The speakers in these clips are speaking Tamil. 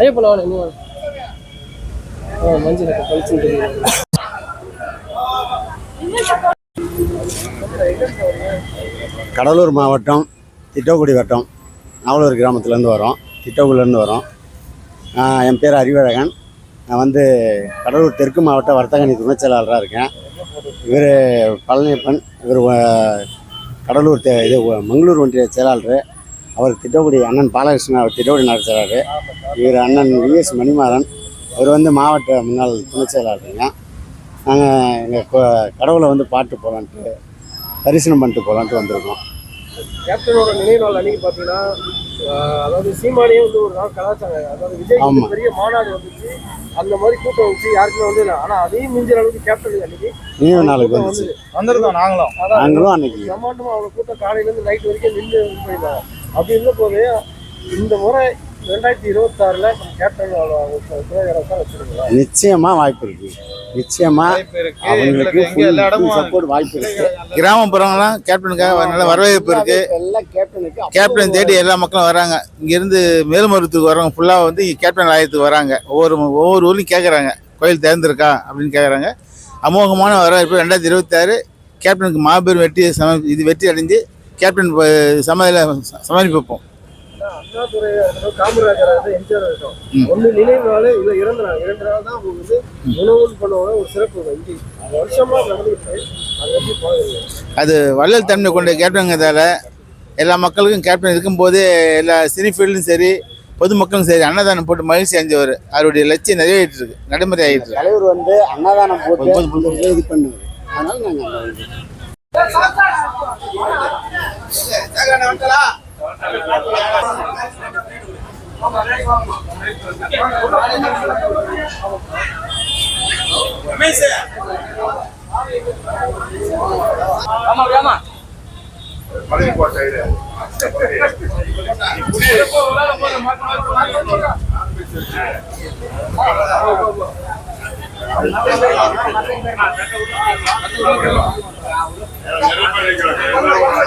அதே போல இன்னும் மஞ்சள் கழிச்சு தெரியும் கடலூர் மாவட்டம் திட்டக்குடி வட்டம் நாவலூர் கிராமத்துலேருந்து வரோம் திட்டக்குடிலேருந்து வரோம். என் பேர் அறிவழகன். நான் வந்து கடலூர் தெற்கு மாவட்ட வர்த்தகணி துணைச் செயலாளராக இருக்கேன். இவர் பழனியப்பன் இவர் கடலூர் இது மங்களூர் ஒன்றிய செயலாளர். அவர் திட்டக்குடி அண்ணன் பாலகிருஷ்ணன் அவர் திட்டக்குடி செயலாளர் இவர் அண்ணன் விஎஸ் மணிமாறன். அவர் வந்து மாவட்ட முன்னாள் துணைச் செயலாளருங்க நாங்கள் எங்கள் கடவுளை வந்து பாட்டு போகலான்ட்டு தரிசனம் பண்ணிட்டு போகலான்ட்டு வந்திருக்கோம். கேப்டனோட நினைவு நாள் அன்னைக்கு பார்த்தீங்கன்னா அதாவது சீமானியே வந்து ஒரு நாள் கலாச்சாரம் அதாவது விஜய். பெரிய மாநாடு வந்துச்சு. அந்த மாதிரி கூட்டம் வந்துச்சு. யாருக்குமே வந்து ஆனால் அதையும் மிஞ்சிற அளவுக்கு கேப்டன் அன்னைக்கு நினைவு நாளுக்கு வந்தது. வந்திருந்தோம் நாங்களும். நாங்களும் அன்னைக்கு. பிரம்மாண்டமா அவ்வளோ கூட்டம் காலையிலேருந்து நைட் வரைக்கும் நின்று பண்ணிருந்தாங்க அப்படி இருந்த போது இந்த முறை ரெண்டாயிரத்தி இருபத்தாறுல நம்ம கேப்டன் வச்சிருக்கோம் நிச்சயமா வாய்ப்பு இருக்கு. நிச்சயமா அவங்களுக்கு எங்களுக்கு எங்க எல்லா இடமும் சப்போர்ட் வாய்ப்பு இருக்கு. கிராமப்புறங்கள்லாம் கேப்டனுக்காக நல்ல வரவேற்பு இருக்கு. எல்லாம் கேப்டனுக்கு கேப்டன் தேடி எல்லா மக்களும் வராங்க. இங்கிருந்து மேல்மருவத்துக்கு வரவங்க ஃபுல்லாக வந்து இங்க கேப்டன் ஆயத்துக்கு வராங்க. ஒவ்வொரு ஒவ்வொரு ஊர்லையும் கேட்குறாங்க கோயில் திறந்திருக்கா அப்படின்னு கேட்குறாங்க அமோகமான வரவேற்பு ரெண்டாயிரத்தி இருபத்தாறு. கேப்டனுக்கு மாபெரும் வெற்றி சம இது வெற்றி அடைஞ்சு கேப்டன் சமாதியில் நடந்துட்டு அதை வள்ளல் தன்மை கொண்ட கேப்டனுங்கிறதால எல்லா மக்களுக்கும் கேப்டன் இருக்கும்போது எல்லா சினி ஃபீல்டும் சரி பொதுமக்களும் சரி அன்னதானம் போட்டு மகிழ்ச்சி அடைஞ்சவர். அவருடைய லட்சியம் நிறைவேறிட்டு இருக்கு. நடைமுறை ஆகிட்டு இருக்கு. தலைவர் வந்து அன்னதானம் போட்டு இது பண்ணுவார். அதனால ஆமா ஆமா மலைக்கோட்டை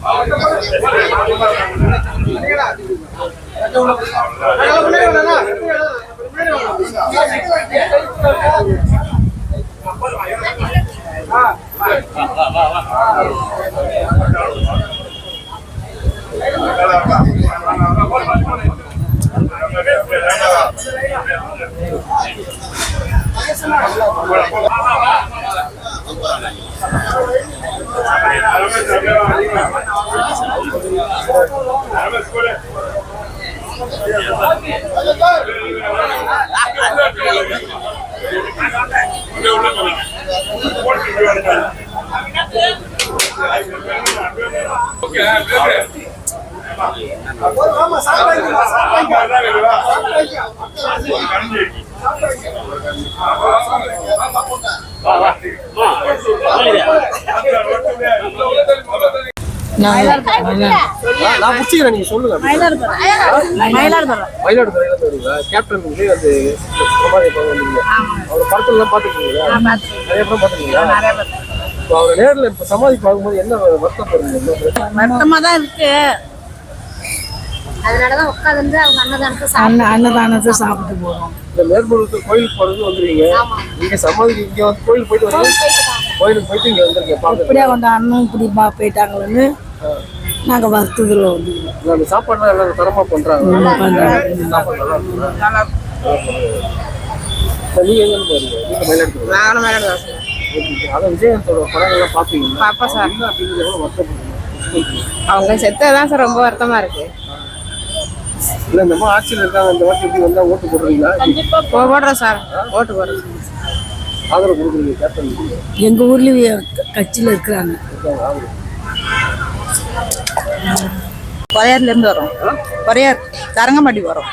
Gracias. நாங்க அங்க வந்து நான் முடிச்சுக்கிறேன் நீங்க சொல்லுங்க. மயிலாடுதுறை. வரீங்களா கேப்டன் வந்து பக்கம் வந்தீங்க. அவர் படத்துல எல்லாம் பாத்துருக்கீங்களா நிறைய படம் பாத்துருக்கீங்களா அவர் நேர்ல இப்ப சமாதி பார்க்கும்போது என்ன வருத்தப்படுறீங்க வருத்தமா? தான் இருக்கு. அதனாலதான் உட்காந்து அவங்க அன்னதானத்தை அன்னதானத்தை சாப்பிட்டு போறோம். இந்த மேற்புறத்து கோயிலுக்கு போறது வந்துருவீங்க இங்க சமாதி இங்க வந்து கோயிலுக்கு போயிட்டு வரீங்க? கோயிலுக்கு போயிட்டு இங்க வந்திருக்கீங்க இப்படியே கொண்டு அண்ணன் இப்படி பா போயிட்டாங்களேன்னு நாங்க வருத்தத்தில் வந்து சாப்பாடுலாம் எல்லாம் தரமா பண்றாங்க. பண்றாங்க. சாப்பாடு நல்லா இருக்குங்களா? இப்ப நீங்க எங்க இருந்து வரீங்க நீங்க மயிலாடுதுறை நானும் மேடம் அதான் விஜயகாந்தோட படங்கள்லாம் பாப்பீங்க பாப்பா சார். என்ன அப்படிங்கிறது எவ்வளவு வருத்தப்படுறீங்க அவங்க செத்ததான் சார் ரொம்ப வருத்தமா இருக்கு. இல்ல இந்த மாதிரி ஆட்சியில் இருக்காங்க. இந்த வாட்டி எப்படி வந்தா ஓட்டு போடுறீங்களா? போடுறோம் சார். ஓட்டு போடுறோம். ஆதரவு கொடுக்குறீங்க கேப்டன் எங்க ஊர்லயே கட்சியில இருக்கிறாங்க. கொரையார்ல இருந்து வரோம். கொரையார் தரங்கம்பாடி வரோம்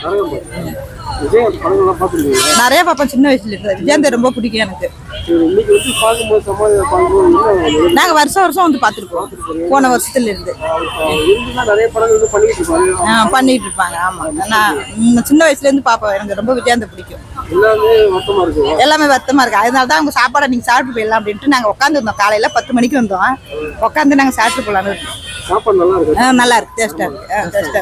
நிறைய பார்ப்பேன் சின்ன வயசுல இருந்து. விஜயந்த ரொம்ப பிடிக்கும் எனக்கு. நாங்க வருஷம் வருஷம் வந்து பார்த்துருக்கோம். போன வருஷத்துல இருந்து. பண்ணிட்டு இருப்பாங்க. ஆமா. நான் சின்ன வயசுல இருந்து பார்ப்பேன். எனக்கு ரொம்ப விஜயந்த பிடிக்கும். எல்லாமே வருத்தமா இருக்கு. அதனால தான் அவங்க சாப்பாடை நீங்க சாப்பிட்டு போயிடலாம் அப்படின்ட்டு நாங்க உட்காந்து இருந்தோம். காலையில பத்து மணிக்கு வந்தோம். உட்காந்து நாங்க சாப்பிட்டு போலாம்னு இருக்கோம். சாப்பாடு நல்லா இருக்கு? நல்லா இருக்கு. டேஸ்டா இருக்கு.